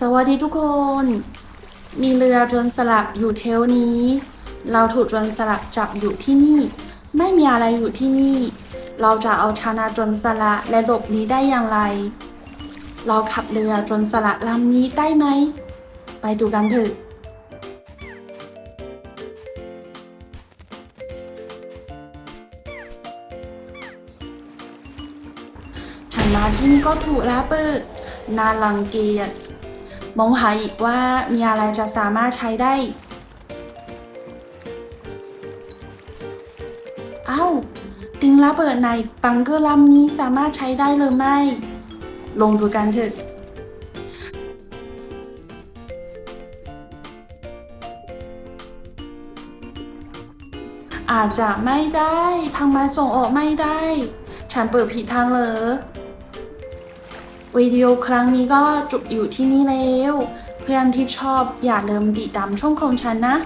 สวัสดีทุกคน มีเรือจนสลับอยู่เทวนี้ เราถูกจนสลับจับอยู่ที่นี่ ไม่มีอะไรอยู่ที่นี่ เราจะเอาชนะจนสละและหลบนี้ได้อย่างไร เราขับเรือจนสละลำนี้ได้ไหม ไปดูกันเถอะฉันมาที่นี่ก็ถูกแล้วเปิดนารังเกียจ มองหาอีกว่ามีอะไรจะสามารถใช้ได้ เอ้าติงระเบิดในบังเกอร์ลำนี้สามารถใช้ได้หรือไม่ ลงดูกันเถอะอาจจะไม่ได้ ทางมาส่งออกไม่ได้ ฉันเปิดผิดทางเหรอ วิดีโอครั้งนี้ก็จบอยู่ที่นี่แล้ว เพื่อนที่ชอบอย่าลืมติดตามช่องของฉันนะ